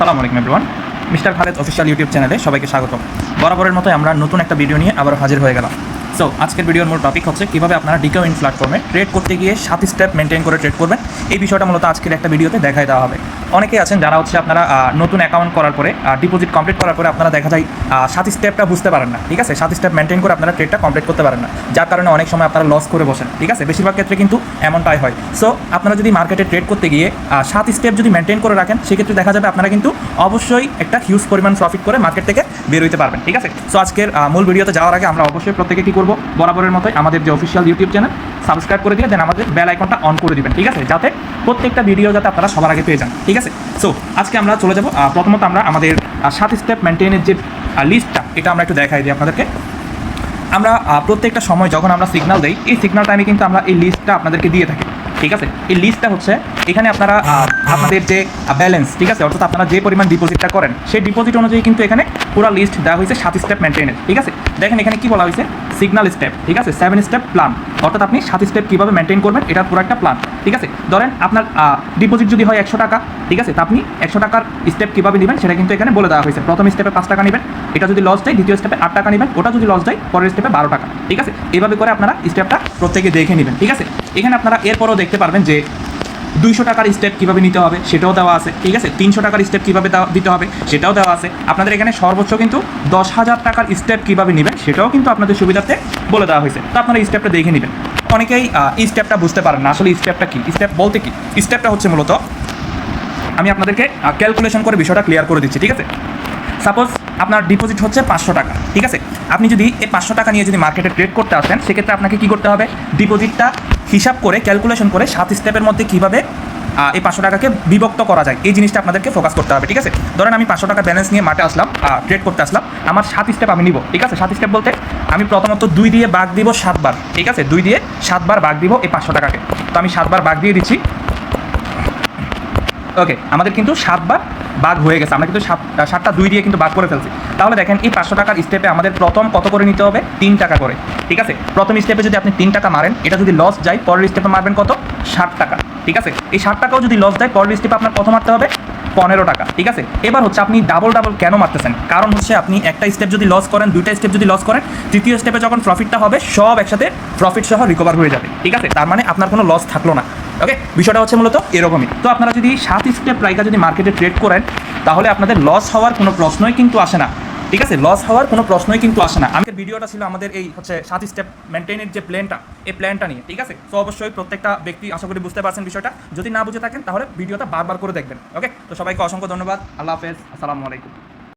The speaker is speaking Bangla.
আসসালামু আলাইকুম everyone mister Khaled official YouTube চ্যানেলে সবাইকে স্বাগত বরাবরের মতো আমরা নতুন একটা ভিডিও নিয়ে আবার হাজির হয়ে গেলাম। সো আজকের ভিডিওর মূল টপিক হচ্ছে কীভাবে আপনারা ডিকাও ইন প্ল্যাটফর্মে ট্রেড করতে গিয়ে সাত স্টেপ মেনটেন করে ট্রেড করবেন। এই বিষয়টা মূলত আজকের একটা ভিডিওতে দেখায় দেওয়া হবে। অনেকেই আছেন যারা হচ্ছে আপনারা নতুন অ্যাকাউন্ট করার পরে ডিপোজিট কমপ্লিট করার পরে আপনারা দেখা যায় সাত স্টেপটা বুঝতে পারেন না, ঠিক আছে? সাত স্টেপ মেনটেন করে আপনারা ট্রেডটা কমপ্লিট করতে পারেন না, যার কারণে অনেক সময় আপনারা লস করে বসেন, ঠিক আছে? বেশিরভাগ ক্ষেত্রে কিন্তু এমনটাই হয়। সো আপনারা যদি মার্কেটে ট্রেড করতে গিয়ে সাত স্টেপ যদি মেনটেন করে রাখেন, সেক্ষেত্রে দেখা যাবে আপনারা কিন্তু অবশ্যই একটা হিউজ পরিমাণ প্রফিট করে মার্কেট থেকে বের হইতে পারবেন, ঠিক আছে? সো আজকের মূল ভিডিওতে যাওয়ার আগে আমরা অবশ্যই প্রত্যেকে কী করব? বরাবরের মতোই আমাদের যে অফিসিয়াল ইউটিউব চ্যানেল সাবস্ক্রাইব করে দিয়ে দেন আমাদের বেল আইকনটা অন করে দিবেন, ঠিক আছে? যাতে প্রত্যেকটা ভিডিও যাতে আপনারা সবার আগে পেয়ে যান, ঠিক আছে? সো আজকে আমরা চলে যাব প্রথমত আমরা আমাদের সাত স্টেপ মেনটেনের যে লিস্টটা এটা আমরা একটু দেখাই দিই আপনাদেরকে। আমরা প্রত্যেকটা সময় যখন আমরা সিগন্যাল দেই, এই সিগন্যাল টাইমে কিন্তু আমরা এই লিস্টটা আপনাদেরকে দিয়ে থাকি, ঠিক আছে? এই লিস্টটা হচ্ছে, এখানে আপনারা আপনাদের যে ব্যালেন্স ঠিক আছে? অর্থাৎ আপনারা যে পরিমাণ ডিপোজিটটা করেন, সেই ডিপোজিট অনুযায়ী কিন্তু এখানে পুরো লিস্ট দেওয়া হয়েছে সাত স্টেপ মেনটেনের ঠিক আছে? দেখেন এখানে কি বলা হয়েছে? সিগন্যাল স্টেপ ঠিক আছে? সেভেন স্টেপ প্ল্যান অর্থাৎ আপনি সাত স্টেপ কীভাবে মেনটেন করবেন, এটার পুরো একটা প্ল্যান ঠিক আছে? ধরেন আপনার ডিপোজিট যদি হয় একশো টাকা, ঠিক আছে? তা আপনি একশো টাকার স্টেপ কীভাবে নেবেন, সেটা কিন্তু এখানে বলে দেওয়া হয়েছে। প্রথম স্টেপে পাঁচ টাকা নেবেন, এটা যদি লস যায়, দ্বিতীয় স্টেপে আট টাকা নেবেন, ওটা যদি লস যায়, পরের স্টেপে বারো টাকা, ঠিক আছে? এভাবে করে আপনারা স্টেপটা প্রত্যেকে দেখে নেবেন, ঠিক আছে? এখানে আপনারা এরপরও দেখতে পারবেন যে দুইশো টাকার স্টেপ কীভাবে নিতে হবে সেটাও দেওয়া আছে, ঠিক আছে? তিনশো টাকার স্টেপ কীভাবে দিতে হবে সেটাও দেওয়া আছে। আপনাদের এখানে সর্বোচ্চ কিন্তু দশ হাজার টাকার স্টেপ কীভাবে নেবেন সেটাও কিন্তু আপনাদের সুবিধার্থে বলে দেওয়া হয়েছে। তো আপনারা স্টেপটা দেখে নেবেন। অনেকেই স্টেপটা বুঝতে পারেন না। আসলে স্টেপটা কী? স্টেপ বলতে কি? স্টেপটা হচ্ছে মূলত, আমি আপনাদেরকে ক্যালকুলেশন করে বিষয়টা ক্লিয়ার করে দিচ্ছি, ঠিক আছে? সাপোজ আপনার ডিপোজিট হচ্ছে পাঁচশো টাকা, ঠিক আছে? আপনি যদি এই পাঁচশো টাকা নিয়ে যদি মার্কেটে ট্রেড করতে আসেন, সেক্ষেত্রে আপনাকে কী করতে হবে? ডিপোজিটটা হিসাব করে ক্যালকুলেশন করে সাত স্টেপের মধ্যে কীভাবে এই পাঁচশো টাকাকে বিভক্ত করা যায়? এই জিনিসটা আপনাদেরকে ফোকাস করতে হবে, ঠিক আছে? ধরেন আমি পাঁচশো টাকা ব্যালেন্স নিয়ে মাঠে আসলাম ট্রেড করতে আসলাম, আমার সাত স্টেপ আমি নিব, ঠিক আছে? সাত স্টেপ বলতে আমি প্রথমত দুই দিয়ে বাঘ দিব সাতবার, ঠিক আছে? দুই দিয়ে সাতবার বাঘ দিব এই পাঁচশো টাকাকে। তো আমি সাতবার বাঘ দিয়ে দিচ্ছি। ওকে আমাদের কিন্তু সাতবার বাঘ হয়ে গেছে। আমরা কিন্তু সাত সাতটা দুই দিয়ে কিন্তু বাঘ করে ফেলছি। তাহলে দেখেন, এই পাঁচশো টাকার স্টেপে আমাদের প্রথম কত করে নিতে হবে? তিন টাকা করে। ঠিক আছে? প্রথম স্টেপে যদি আপনি তিন টাকা মারেন, এটা যদি লস যায়, পরের স্টেপে মারবেন কত? ষাট টাকা। ঠিক আছে? এই ষাট টাকাও যদি লস যায়, পরের স্টেপে আপনার কত মারতে হবে? পনেরো টাকা। ঠিক আছে? এবার হচ্ছে আপনি ডাবল ডাবল কেন মারতেছেন? কারণ হচ্ছে আপনি একটা স্টেপ যদি লস করেন, দুইটা স্টেপ যদি লস করেন, তৃতীয় স্টেপে যখন প্রফিটটা হবে, সব একসাথে প্রফিট সহ রিকভার হয়ে যাবে। ঠিক আছে? তার মানে আপনার কোনো লস থাকল না। ওকে বিষয়টা হচ্ছে মূলত এরকমই। তো আপনারা যদি সাত স্টেপ রাইকা যদি মার্কেটে ট্রেড করেন, তাহলে আপনাদের লস হওয়ার কোনো প্রশ্নই কিন্তু আসে না। ঠিক আছে? লস হওয়ার কোনো প্রশ্নই কিন্তু আসে না। আমাদের ভিডিওটা ছিল আমাদের এই হচ্ছে সাত স্টেপ মেনটেনের যে প্ল্যানটা এই প্ল্যানটা নিয়ে। ঠিক আছে? তো অবশ্যই প্রত্যেকটা ব্যক্তি আশা করি বুঝতে পারছেন বিষয়টা। যদি না বুঝে থাকেন, তাহলে ভিডিওটা বারবার করে দেখবেন। ওকে তো সবাইকে অসংখ্য ধন্যবাদ। আল্লাহ হাফেজ। আসসালামু আলাইকুম।